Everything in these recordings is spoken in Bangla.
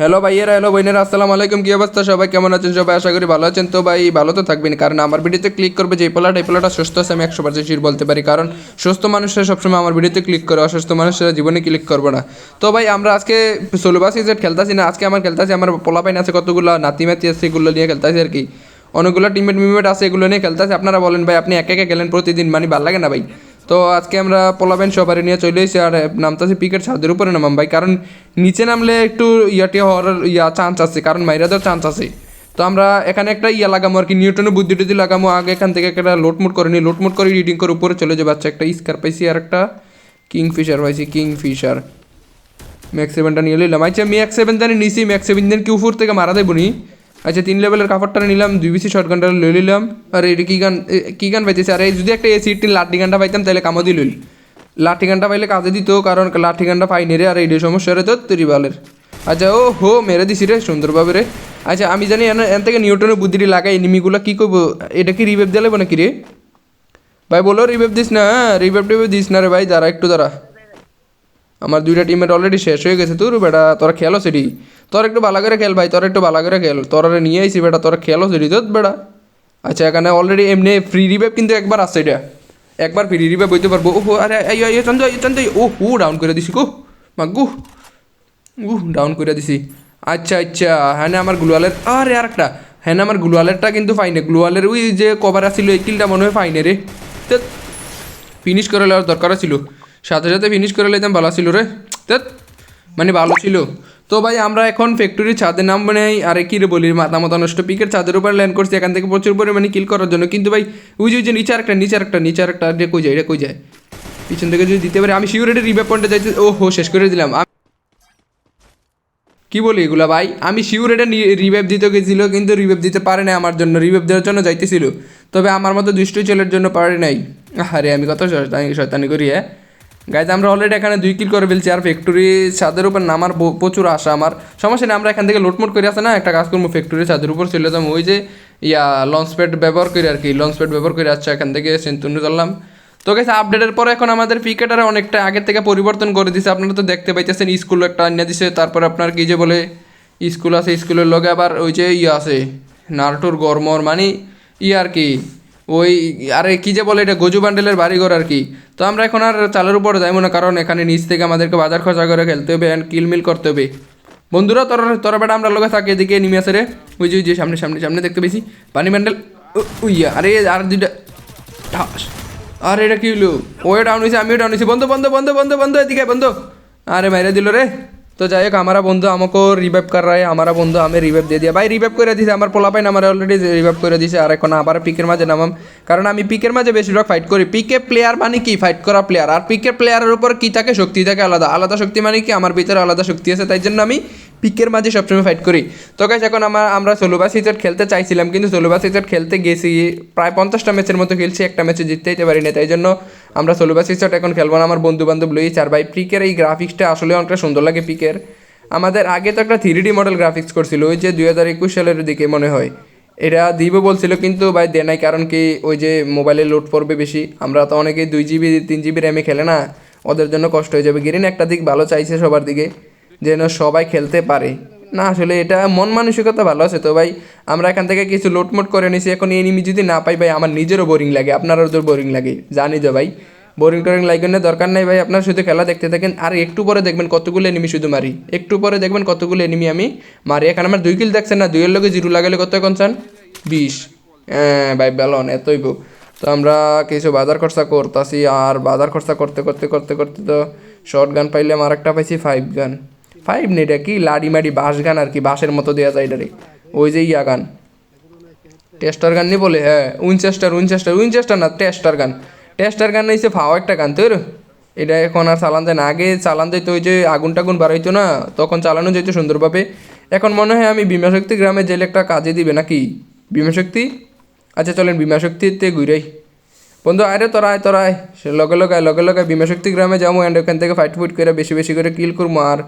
হ্যালো ভাইয়েরা হ্যালো বোনেরা, আসসালামু আলাইকুম, কি অবস্থা? সবাই কেমন আছেন? সবাই আশা করি ভালো আছেন। তো ভাই, ভালো তো থাকবেন, কারণ আমার ভিডিওতে ক্লিক করবে যে পোলাটা, এই পোলাটা সুস্থ আছে, আমি একশো পার্সেন্ট শির বলতে পারি। কারণ সুস্থ মানুষরা সবসময় আমার ভিডিওতে ক্লিক করে, অসুস্থ মানুষরা জীবনে ক্লিক করব না। তো ভাই, আমরা আজকে সোলোবাস ইজেট খেলতেছি না, আজকে আমার খেলতেছি, আমার পোলা পাইন আছে, কতগুলো নাতি মাতি আছে, এগুলো নিয়ে খেলতেছি আর কি। অনেকগুলো টিমমেট মিমেট আছে, এগুলো নিয়ে খেলতেছি। আপনারা বলেন ভাই, আপনি একে একে গেলেন প্রতিদিন মানে ভালো লাগে না ভাই? তো আজকে আমরা পোলাবেন সবারই নিয়ে চলে এসেছি আর নামতেছি পিকেট ছাদের উপরে নামাম ভাই কারণ নিচে নামলে একটু ইয়াটি হওয়ার, ইয়া চান্স আছে, কারণ মাইরা দেওয়ার চান্স আছে। তো আমরা এখানে একটা ইয়া লাগামো আর কি, নিউটনের বুদ্ধি টুদ্ধি লাগামো, আগে এখান থেকে একটা লোটমুট করে নিই লোটমুট করে রিডিং করে উপরে চলে যাবে। আচ্ছা একটা স্কার পাইছি আর একটা কিং ফিশার পাইছি কিং ফিশার ম্যাক্স সেভেনটা নিয়ে নিলাম আচ্ছা ম্যাক্স সেভেন জানি, নিছি ম্যাক্স সেভেন দিন কি উপর থেকে মারা দেবো নি? আচ্ছা তিন লেভেলের কাপড়টা নিলাম, দুই বিসি শর্ট গানটা লই নিলাম। আর এটা কী গান কী গান পাইতেছে? আর এই যদি একটা এসি টিন লাঠি গানটা পাইতাম, তাহলে কামো দিল লাঠি গানটা পাইলে কাজে দিত, কারণ লাঠি গানটা পাইনি রে, আর এই সমস্যা রে তো ত্রিবালের আচ্ছা ও হো, মেরে দিছি রে সুন্দরভাবে রে। আচ্ছা আমি জানি এন- থেকে নিউটনের বুদ্ধিটি লাগাই, এনিমিগুলো কী করব এটা কি রিভেভ দিলে নাকি রে? ভাই, বলো রিভেভ দিস না রিভেভ টিভেভ দিস না রে ভাই, দাঁড়া, একটু দাঁড়া। আমার দুইটা টিমের অলরেডি শেষ হয়ে গেছে। তোর বেটা, তোরা খেলো সেটি। তোর একটু ভালো করে খেল ভাই, তোর একটু ভালো করে খেল। তোরা নিয়ে আইসি বেটা, তোরা খেলো সেটি। তো বেটা। আচ্ছা এখানে অলরেডি এমনি ফ্রি রিভেভ কিন্তু একবার আসছে এটা। একবার ফ্রি রিভেভ হইতে পারব। ও আরে এই এই চন্দ্র এই চন্দ্র ও হু ডাউন করে দিছি। গো মাগু উ ডাউন করে দিছি। আচ্ছা আচ্ছা হ্যাঁ আমার গ্লুয়ালের, আরে আর একটা হ্যাঁ আমার গ্লুয়ালেরটা কিন্তু ফাইনে গ্লুয়ালের ওই যে কভার আসছিল এই কিলটা মনে হয় ফাইনে রে। তো ফিনিশ করে নেওয়ার দরকার ছিল সাথে সাথে ফিনিশ করে নিতাম ভালো ছিল রে। ধ্যাৎ, মানে ভালো ছিল। তো ভাই আমরা এখন ফ্যাক্টরির ছাদে নাম মানে আরে কি রে বলি মাথা মাথা নষ্ট। পিকের ছাদের উপর ল্যান্ড করছি এখান থেকে প্রচুর পরিমাণে কিল করার জন্য। কিন্তু ভাই ওই যে নিচে একটা নিচে একটা নিচে একটা রে কই যায় রে কই যায়? পিছন থেকে যদি দিতে পারি আমি শিওরিটি রিভাইভ পয়েন্টে যাইতে ও হো শেষ করে দিলাম। কি বলি এগুলা ভাই? আমি শিওর এটা রিভাইভ দিতে গেছিল কিন্তু রিভাইভ দিতে পারে না আমার জন্য। রিভাইভ দেওয়ার জন্য যাইতেছিল। তবে আমার মতো দুষ্ট ছেলের জন্য পারে নাই। আরে আমি কত শয়তানি শয়তানি করি হ্যাঁ? গাইজ আমরা অলরেডি এখানে দুই কিল করে ফেলছি আর ফ্যাক্টরি ছাদের উপর নামার প্রচুর আশা আমার। সমস্যা নেই, আমরা এখান থেকে লোটমোট করে আসে না, একটা কাজ করব ফ্যাক্টরি ছাদের উপর চলে যাব। ওই যে, ইয়া লঞ্চ প্যাড ব্যবহার করি আর কি লঞ্চ প্যাড ব্যবহার করে আসছে এখান থেকে সেন্তুনি করলাম তো গেছে আপডেটের পরে এখন আমাদের ক্রিকেটারে অনেকটা আগের থেকে পরিবর্তন করে দিছে। আপনারা তো দেখতে পাইতেছেন স্কুল একটা আনিয়ে দিছে। তারপরে আপনার কি যে বলে স্কুল আছে স্কুলের লগে আবার ওই যে ইয়ে আছে, নারটুর গরমর মানে ই আর কি ওই, আরে কি যে বলে এটা, গজু বান্ডেলের বাড়িঘর আর কি। তো আমরা এখন আর চালের উপর যাইবো না, কারণ এখানে নিচ থেকে আমাদেরকে বাজার খরচা করে খেলতে হবে অ্যান্ড কিলমিল করতে হবে। বন্ধুরা, তোরা তোরা বেটা আমরা লোকে থাকে এদিকে, নিমে আসে রে। ওই যে ওই যে, সামনে সামনে সামনে দেখতে পেয়েছি। পানি ব্যান্ডেল উইয়া আরে, আর দুইটা আরে, এটা কি হলো? ওয়ে ডাউন হয়েছে আমিও ডাউন হয়েছি বন্ধু, বন্ধ বন্ধু, বন্ধ বন্ধ, এদিকে বন্ধ। আরে, মাইরে দিল রে। তো যাই হোক আমার বন্ধু আমাকে রিভাইভ কর রায়, আমার বন্ধু আমি রিভাইভ দিয়ে দিয়া। ভাই রিভাইভ করে দিছে, আমার পোলা পাইন আমার অলরেডি রিভাইভ করে দিছে, আর এখন আবার পিকের মাঝে নামাম। কারণ আমি পিকের মাঝে বেশিরভাগ ফাইট করি। পিকে প্লেয়ার মানে কি? ফাইট করা প্লেয়ার আর পিকের প্লেয়ারের উপর কী থাকে? শক্তি থাকে আলাদা। আলাদা শক্তি মানে কি? আমার ভিতরে আলাদা শক্তি আছে, তাই জন্য আমি পিকের মাঝে সবসময় ফাইট করি। তো গাছ এখন আমার আমরা সোলোবা সিজেট খেলতে চাইছিলাম, কিন্তু সোলোবা সিজেট খেলতে গেছি। প্রায় পঞ্চাশটা ম্যাচের মতো খেলছি, একটা ম্যাচে জিততে যেতে পারি না তাই জন্য আমরা সোলোবা সিজেট এখন খেলব না। আমার বন্ধু বান্ধব লইছি আর ভাই, পিকের এই গ্রাফিক্সটা আসলে অনেকটা সুন্দর লাগে পিকের আমাদের আগে তো একটা থ্রি মডেল গ্রাফিক্স করছিল ওই যে দুই হাজার একুশ সালের দিকে মনে হয়। এটা দিব বলছিল, কিন্তু ভাই দেয় নাই, কারণ কি ওই যে মোবাইলে লোড পড়বে বেশি। আমরা তো অনেকে দুই জিবি তিন জিবি র্যামে খেলে না, ওদের জন্য কষ্ট হয়ে যাবে। গ্রিন, একটা দিক ভালো চাইছে সবার দিকে, যেন সবাই খেলতে পারে। না, আসলে এটা মন মানসিকতা ভালো আছে তো ভাই। আমরা এখান থেকে কিছু লোটমোট করে নিছি, এখন এনিমি যদি না পাই ভাই, আমার নিজেরও বোরিং লাগে, আপনারও তো বোরিং লাগে, জানি তো ভাই। বোরিং টোরিং না দরকার নাই ভাই, আপনার শুধু খেলা দেখতে থাকেন। আর একটু পরে দেখবেন কতগুলো এনিমি শুধু মারি। একটু পরে দেখবেন কতগুলো এনিমি আমি মারি। এখানে আমার দুই কিল দেখছেন না, দুইয়ের লগে জিরো লাগালে কত এখন চান বিশ। হ্যাঁ ভাই বেলন এতই বউ। তো আমরা কিছু বাজার খরচা করতেছি, আর বাজার খরচা করতে করতে করতে করতে তো শর্ট গান পাইলাম আর একটা পাইছি ফাইভ গান ফাইভ নেই এটা কি লাডি মাডি বাঁশ গান আর কি, বাঁশের মতো দেওয়া যায় এটারে ওই যে ইয়া গান টেস্টার গান নিয়ে বলে হ্যাঁ উইনচেস্টার উইনচেস্টার উইনচেস্টার না টেস্টার গান টেস্টার গান নিয়েছে ফাও একটা গান, তোর। এটা এখন আর চালান যায় না। আগে চালান যাইতো ওই যে আগুন টাগুন বাড়াইতো না, তখন চালানো যেত সুন্দরভাবে। এখন মনে হয় আমি বিমাশক্তি গ্রামে জেলে একটা কাজে দিবে নাকি? বিমাশক্তি আচ্ছা চলেন বিমাশক্তিতে ঘুরাই। বন্ধু আরে তোর আয় তোর আয়। লগে লগায় লগে লগায় বিমাশক্তি গ্রামে যাব অ্যান্ড ওখান থেকে ফাইট ফুট করে বেশি বেশি করে কিল করব। আর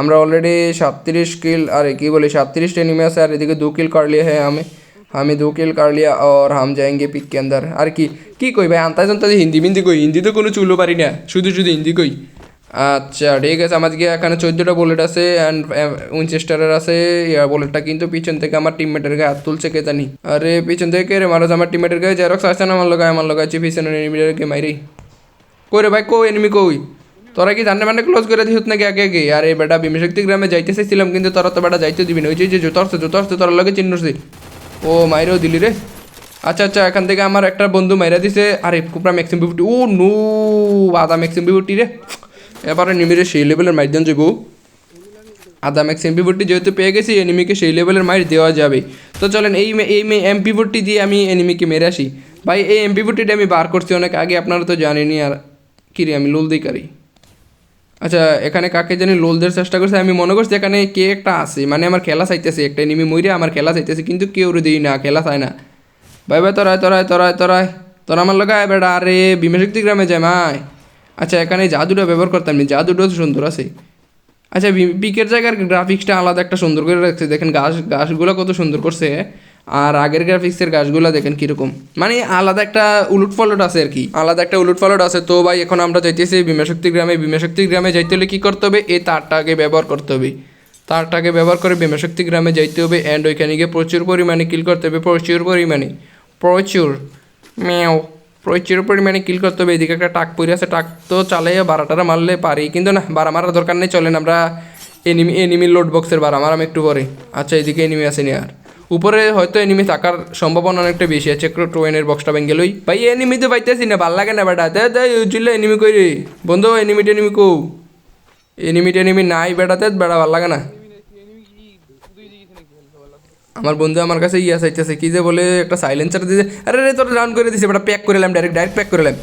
আমরা অলরেডি সাতত্রিশ কিল আরে কী বলি সাতত্রিশটা নেমে আছে, আর এদিকে দু কিল করলে হ্যাঁ আমি। हमें हमें दो किल कर लिया और हम जाएंगे पिक के अंदर আর কি কি কই ভাই আন্তাজ আন্তাজ হিন্দি মিন্দি কই হিন্দি তো কোনো চুলো পারি না শুধু শুধু হিন্দি কই আচ্ছা ঠিক আছে আমাদেরকে এখানে চোদ্দোটা বুলেট আছে অ্যান্ড উইনচেস্টারের আছে ইয়া বুলেটটা কিন্তু পিছন থেকে আমার টিমমেটের গায়ে হাত তুলছে কে জানি আরে পিছন থেকে কে রে মারো আমার টিমমেটের গায়ে জেরক্স আছে না আমার লোকায় আমার লোকায় আছে পিছনের এনিমিটারকে মাইরি কই রে ভাই কই এনিমি কই তোরা কি জানে মানে ক্লোজ করে দিস নাকি আগে আগে আরে বেটা বিমশক্তি গ্রামে যাইতে চাইছিলাম কিন্তু তোরা তো বেটা যাইতে দিবি না ওই যে যে জুতো আসছে জুতো আসছে তোর লগে চিহ্নছি ও, মাইরেও দিলি রে। আচ্ছা আচ্ছা এখান থেকে আমার একটা বন্ধু মাইরা দিছে। আরে, কুপরা ম্যাক্সিম বিউটি ও, নো, আদা ম্যাক্সিম বিউটি রে। এবারে নিমিরে সেই লেভেলের মাইর দেন যাব আদা ম্যাক্স এমপি যেহেতু পেয়ে গেছি এনিমিকে সেই লেভেলের মাইর দেওয়া যাবে। তো চলেন, এই এই এমপি ভোটটি দিয়ে আমি এনিমিকে মেরে আসি। ভাই, এই এমপি ভোটটিটা আমি বার করছি অনেক আগে, আপনারা তো জানেনই। আর কিরে, আমি লোল দিই কারি আচ্ছা এখানে কাকে জানি লোল দেওয়ার চেষ্টা করছে, আমি মনে করছি এখানে কে একটা আছে মানে আমার খেলা চাইতেছে, একটা নিমি মইরে আমার খেলা চাইতেছে, কিন্তু কেউ দিই না, খেলা চায় না। ভাই ভাই, তোরায় তোরায় তোরায় তোরায়, তোরা আমার লোক বেড়া, আরে, বিমশক্তি গ্রামে যায় মায় আচ্ছা এখানে জাদুটা ব্যবহার করতাম না, জাদুটাও সুন্দর আছে। আচ্ছা পিকের জায়গার গ্রাফিক্সটা আলাদা একটা সুন্দর করে রাখছে, দেখেন গাছ গাছগুলো কত সুন্দর করছে। আর আগের গ্রাফিক্সের গাছগুলো দেখেন কীরকম। মানে আলাদা একটা উলুট ফলট আছে আর কি। আলাদা একটা উলুট ফলট আছে, তো ভাই এখন আমরা যাইতেছি বিমাশক্তি গ্রামে বিমাশক্তি গ্রামে যাইতে হলে কী করতে হবে? এই তারটাকে ব্যবহার করতে হবে। তারটাকে ব্যবহার করে বিমাশক্তি গ্রামে যাইতে হবে অ্যান্ড ওইখানে গিয়ে প্রচুর পরিমাণে কিল করতে হবে, প্রচুর পরিমাণে। প্রচুর। মেও প্রচুর পরিমাণে কিল করতে হবে। এদিকে একটা টাক পড়ে আছে টাক তো চালাইয়া বারাটারা মারলে পারি, কিন্তু না, বারা মারার দরকার নেই, চলেন আমরা এনিমি এনিমি লোড বক্সের বারা মারাম একটু পরে। আচ্ছা এদিকে এনিমি আসেনি আর। উপরে হয়তো এনিমি থাকার সম্ভাবনা অনেকটা বেশি আছে। একটু ট্রেনের বক্সটা ভেঙে লই। ভাই এনিমি তো পাইতেছি না, ভালো লাগে না বেটা। দে দে, উজুলে এনিমি কই রে? বন্ধু এনিমি টেনিমি কো। এনিমি টেনিমি নাই বেটাতে বেড়া ভালো লাগে না। আমার বন্ধু আমার কাছে ইয়া চাইতেছে, কি যে বলে, একটা সাইলেন্সার দিছে। আরে রে তোর ডাউন করে দিছে, বেটা প্যাক করে এলাম ডাইরেক্ট ডাইরেক্ট প্যাক করে এলাম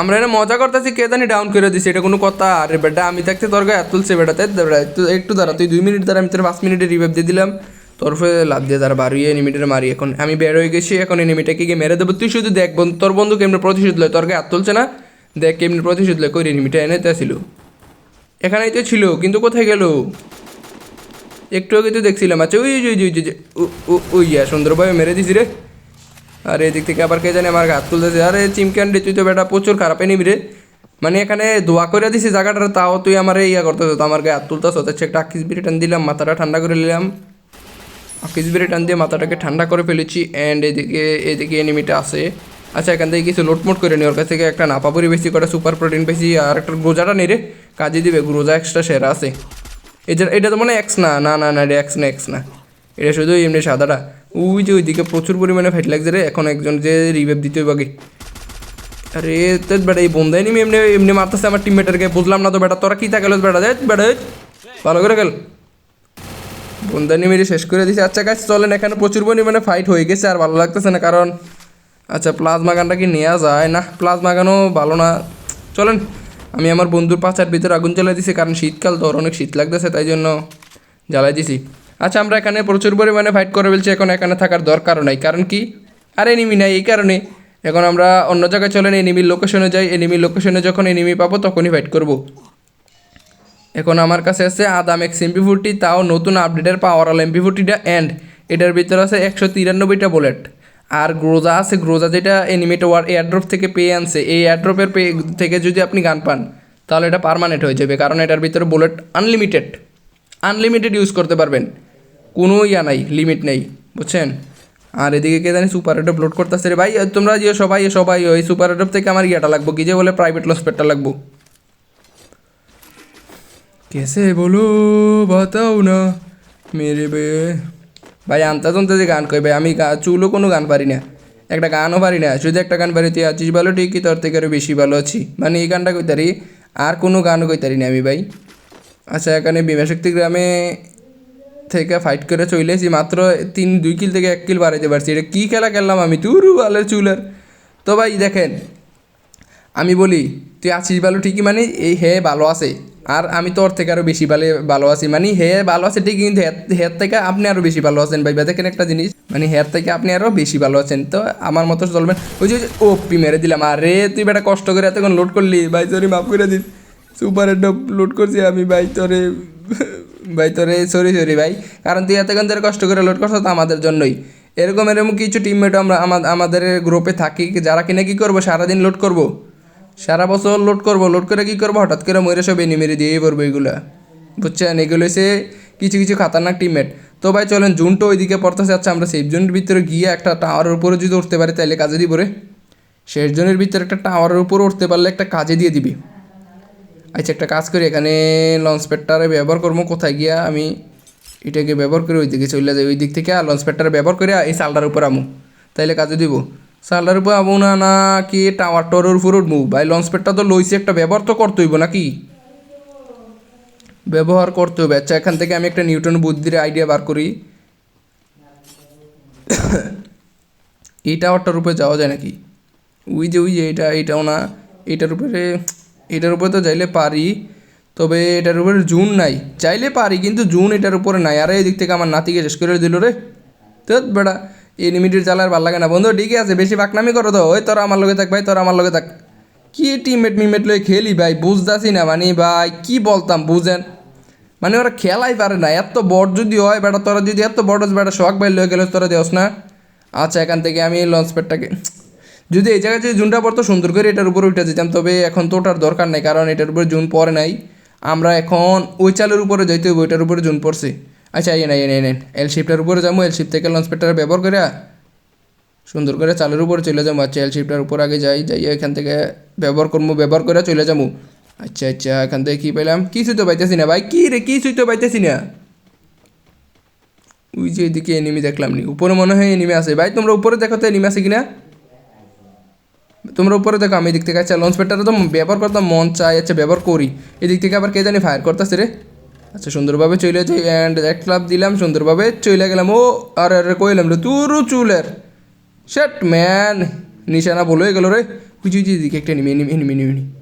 আমরা এটা মজা করতেছি, কে জানি ডাউন করে দিছে, এটা কোনো কথা। আরে বেটা, আমি থাকতে তোর গায়ে তুলছে বেটা তাই একটু দাঁড়া, তুই দুই মিনিট দাঁড়া, আমি তোর পাঁচ মিনিটে রিভাইভ দিয়ে দিলাম। তোর ফলে লাভ দিয়ে দাঁড়া বাড়িয়ে এনিমিটার মারি, এখন আমি বের হয়ে গেছি, এখন এনিমিটাকে গিয়ে মেরে দেবো। তুই শুধু দেখ তোর বন্ধু কেমনি প্রতিশোধ লয়? তোর গায়ে হাত তুলছে না? দেখ কেমনি প্রতিশোধ লয়, কই এনিমিটা এনে ছিল এখানেই তো ছিল, কিন্তু কোথায় গেল? একটু আগে তো দেখছিলাম আচ্ছা ওই ওই ওই ওই ইয়া, সুন্দরভাবে মেরে দিছি রে। আরে, এদিক থেকে আবার কে জানে আমার হাত তুলতেছে। আরে চিমকান তুই তো বেটা প্রচুর খারাপ নিবি রে। মানে এখানে দোয়া করে দিছি জায়গাটা তাও তুই আমার ইয়া করতেছ, তো আমার গায়ে হাত তুলতেছ হচ্ছে একটা আকিস বিড়ি টান দিলাম, মাথাটা ঠান্ডা করে নিলাম। বিড়ি টান দিয়ে মাথাটাকে ঠান্ডা করে ফেলেছি অ্যান্ড এদিকে এদিকে এনিমিটা আছে। আচ্ছা এখান থেকে কিছু লোটমোট করে নি। ওর কাছ থেকে একটা নাপাপুরি বেশি করে সুপার প্রোটিন বেশি আর একটা গ্রোজাটা নেই রে। কাজে দিবে গ্রোজা এক্সট্রা সেরা আছে। এটা এটা তো মানে এক্স না না না না, এটা এক্স না এক্স না। এটা শুধু এমনি সাদাটা। ওই যে ওইদিকে প্রচুর পরিমাণে ফাইট লাগছে রে। এখন একজন যে রিভেভ দিতে আগে। আরে, তো বেটা, এই বন্ধাই নিমি এমনি এমনি মারতেছে আমার টিমমেটারকে বুঝলাম না তো বেটা, তোরা কী থাকল বেটা? দেখ, বেটা ভালো করে খেল। বন্ধানি মেরে শেষ করে দিছে। আচ্ছা গাছ চলেন, এখানে প্রচুর পরিমাণে ফাইট হয়ে গেছে আর ভালো লাগতেছে না, কারণ আচ্ছা প্লাজমা গানটা কি নেওয়া যায়? না প্লাজমা গানও ভালো না। চলেন, আমি আমার বন্ধুর পাচার ভিতরে আগুন জ্বালাই দিছি, কারণ শীতকাল তো অনেক শীত লাগতেছে, তাই জন্য জ্বালাই দিছি। আচ্ছা আমরা এখানে প্রচুর পরিমাণে ফাইট করে ফেলছি, এখন এখানে থাকার দরকারও নাই, কারণ কি? আর এনিমি নাই, এই কারণে এখন আমরা অন্য জায়গায় চলেন এনিমির লোকেশনে যাই এনিমির লোকেশনে যখন এনিমি পাবো, তখনই ফাইট করব। এখন আমার কাছে আছে আদাম এক্স এমপি ফোরটি তাও নতুন আপডেটের পাওয়ার অল এমপি ফোরটিটা অ্যান্ড এটার ভিতরে আছে একশো তিরানব্বইটা বুলেট আর গ্রোজা আছে গ্রোজা যেটা এনিমেট ওয়ার এয়ারড্রপ থেকে পেয়ে আনছে, এই এয়ারড্রপের পে থেকে যদি আপনি গান পান, তাহলে এটা পারমানেন্ট হয়ে যাবে, কারণ এটার ভিতরে বুলেট আনলিমিটেড আনলিমিটেড ইউজ করতে পারবেন। কোনো ইয়া নাই লিমিট নেই, বুঝছেন? আর এদিকে কে জানি সুপার অ্যাডপ লোড করতেছে রে ভাই, তোমরা যে সবাই সবাই ওই সুপার অ্যাডপ থেকে আমার ইয়াটা লাগবো, কি যে বলে প্রাইভেট লসপেটটা লাগবো। কেসে बोलो বাতাও না মেরে বে ভাই, আনতা জানতে যে গান কই ভাই আমি চুলও কোনো গান পারি না। একটা গানও পারি না। যদি একটা গান পারি, তুই আছিস ভালো, ঠিকই তোর থেকে আরও বেশি ভালো আছি। মানে এই গানটা কইতারি, আর কোনো গানও কইতারি না আমি, ভাই। আচ্ছা এখানে বিমাশক্তি গ্রামে থেকে ফাইট করে চলে এসেছি, মাত্র তিন, দুই কিল থেকে এক কিল বাড়াইতে পারছি। এটা কী খেলা খেললাম আমি? তুরু ভালো চুলের। তো ভাই, দেখেন, আমি বলি, তুই আছিস ভালো, ঠিকই মানে এই হে ভালো আছে। আর আমি তোর থেকে আরও বেশি ভালো ভালো আছি। মানে হে ভালো আছে ঠিক কিন্তু হের- থেকে আপনি আরও বেশি ভালো আছেন ভাই। দেখেন একটা জিনিস মানে হের থেকে আপনি আরও বেশি ভালো আছেন। তো আমার মতো চলবেন ওই যে ও পি মেরে দিলাম। আরে, তুই বেটা কষ্ট করে এতক্ষণ লোড করলি। ভাই সরি মাফ করে দিন সুপার ডব লোড করছি আমি। ভাই, তোরে ভাই, তোরে সরি সরি ভাই। কারণ তুই এতক্ষণ ধরে কষ্ট করে লোড করছ, তো আমাদের জন্যই। এরকম এরকম কিছু টিমমেট আমরা আমাদের গ্রুপে থাকি। যারা কিনা কি করব? সারাদিন লোড করব। সারা বছর লোড করব লোড করে কি করব? হঠাৎ করে মরে সব এনে মেরে দিয়েই পড়ব এগুলা। বুঝছেন? এগুলো হচ্ছে কিছু কিছু খাতারনাক টিমমেট তো ভাই, চলেন জুনটা ওইদিকে পড়তেছে। আচ্ছা আমরা সেফ জোনের ভিতরে গিয়ে একটা টাওয়ারের উপরে যদি উঠতে পারি, তাহলে কাজে দিব রে। শেষ জোনের ভিতরে একটা টাওয়ারের উপরে উঠতে পারলে একটা কাজে দিয়ে দিবি। আচ্ছা একটা কাজ করি। এখানে লঞ্চ প্যাডটারে ব্যবহার করব। কোথায় গিয়া আমি এটাকে ব্যবহার করে ওই দিকে চলে যাই। ওই দিক থেকে আর লঞ্চ প্যাডটারে ব্যবহার করে এই সালটার উপর আমু। তাইলে কাজে দিব। সালটার উপর আমু না না, কি টাওয়ার টরের উপর উঠবো? ভাই লঞ্চ প্যাডটা তো লইছি, একটা ব্যবহার তো করতে হইব নাকি? ব্যবহার করতে হবে। আচ্ছা এখান থেকে আমি একটা নিউটন বুদ্ধির আইডিয়া বার করি। এই টাওয়ারটার উপরে যাওয়া যায় নাকি? ওই যে ওই যে, এটা এইটাও না। এটার উপরে এটার উপরে তো যাইলে পারি, তবে এটার উপরে জুন নাই। চাইলে পারি, কিন্তু জুন এটার উপরে নাই। আরে এই দিক থেকে আমার নাতিকে শেষ করে দিল রে। তো বেটা এই লিমিটেড চালার ভালো লাগে না। বন্ধু, ঠিকই আছে, বেশি বাকনামি করো তো। ওই তোরা আমার লগে থাক ভাই, তোরা আমার লগে থাক। কি টিমমেট মিমেট লয়ে খেলি ভাই, বুঝতাছি না মানে ভাই, কি বলতাম, বুঝেন? মানে ওরা খেলাই পারে না, এত বড় যদি হয় বেটা, তোরা যদি এত বড় বেটা, শখ ভাই লয়ে গেলে তোরা দেওস না? আচ্ছা এখান থেকে আমি লঞ্চ প্যাডটাকে যদি এই জায়গায় যদি জুনটা পড়তো, সুন্দর করে এটার উপরে উঠে যেতাম। তবে এখন তো ওটার দরকার নেই, কারণ এটার উপরে জুন পরে নাই। আমরা এখন ওই চালের উপরে যাইতে হবে ওইটার উপরে জুন পড়ছে। আচ্ছা এই নেন, এই এল শিফটার উপরে যাব এল শিপ থেকে লঞ্চ প্যাডটা ব্যবহার করে সুন্দর করে চালের উপরে চলে যাব। আচ্ছা এল শিপটার উপর আগে যাই যাই এখান থেকে ব্যবহার করব, ব্যবহার করে চলে যাব। আচ্ছা আচ্ছা এখান থেকে কী পেলাম কিছুই তো পাইতেছি না ভাই। কী রে, কিছুই তো পাইতেছি না। ওই যে এদিকে এনিমি দেখলাম নি। উপরে মনে হয় এনিমি আছে। ভাই, তোমরা উপরে দেখো তো এনিমি আছে কিনা? তোমরা উপরে দেখো, আমি এদিক থেকে আচ্ছা লঞ্চ প্যাডটা তো ব্যবহার করতাম মন চাই আচ্ছা ব্যবহার করি। এদিক থেকে আবার কে জানি ফায়ার করতেছে রে। আচ্ছা সুন্দরভাবে চলে যাই অ্যান্ড এক ক্লাব দিলাম, সুন্দরভাবে চলে গেলাম। ও, আর, আরে কইলাম রে তুরু চুলের শেট, ম্যান, নিশানা বলে গেল রে। বুঝি এদিকে একটা এনিমি এনিমি এনিমি এনিমি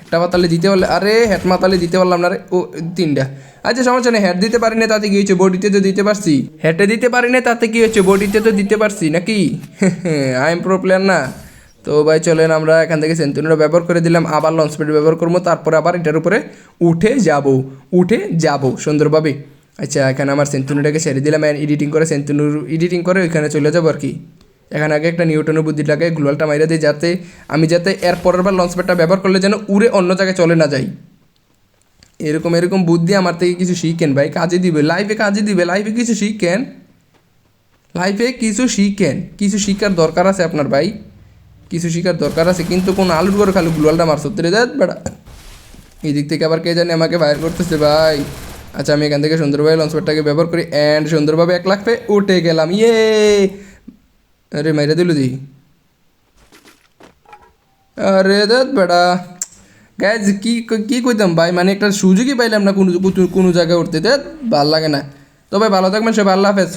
একটা মাতালে দিতে পারলে, আরে, হেড মাতালে দিতে পারলাম না রে। ও, তিনটা। আচ্ছা সমস্যা নেই, হেড দিতে পারি না তাতে কি হয়েছে? বডিতে তো দিতে পারছি। হেডে দিতে পারি না তাতে কি হয়েছে? বডিতে তো দিতে পারছি, নাকি? আই এম প্রো প্লেয়ার না। তো ভাই চলেন আমরা এখান থেকে সেন্তুরিটা ব্যবহার করে দিলাম, আবার লঞ্চ প্যাড ব্যবহার করব, তারপরে আবার এটার উপরে উঠে যাব উঠে যাব সুন্দরভাবে আচ্ছা এখানে আমার সেন্তুনিটাকে ছেড়ে দিলাম এডিটিং করে সেন্তুনুর এডিটিং করে ওইখানে চলে যাব আর কি। এখানে আগে একটা নিউটনের বুদ্ধিটাকে গ্লোয়ালটা মাইরা দিই যাতে আমি যাতে এর পরের বার লঞ্চ প্যাডটা ব্যবহার করলে যেন উড়ে অন্য জায়গায় চলে না যাই। এরকম এরকম বুদ্ধি আমার থেকে কিছু শিখেন ভাই, কাজে দিবে লাইফে কাজে দিবে লাইফে কিছু শিখেন। লাইফে কিছু শিখেন, কিছু শিখার দরকার আছে আপনার ভাই। কিছু শিখার দরকার আছে, কিন্তু কোন আলুর করে খালি গ্লোয়ালটা মারছ তেরে দেয় বেড়া। এই দিক থেকে আবার কে জানে আমাকে ফায়ার করতেছে ভাই। আচ্ছা আমি এখান থেকে সুন্দরভাবে লঞ্চ প্যাডটাকে ব্যবহার করি অ্যান্ড সুন্দরভাবে এক লাখ পেয়ে উঠে গেলাম ইয়ে! আরে মাইরা দিল দি আরে দাদ বেড়া। গ্যাজ কি কি কইতাম ভাই মানে একটা সুযোগই পাইলাম না কোনো কোনো জায়গায় উঠতে, দেখ, ভালো লাগে না। তবে ভালো থাকবেন সবাই, আল্লাহ হাফেজ।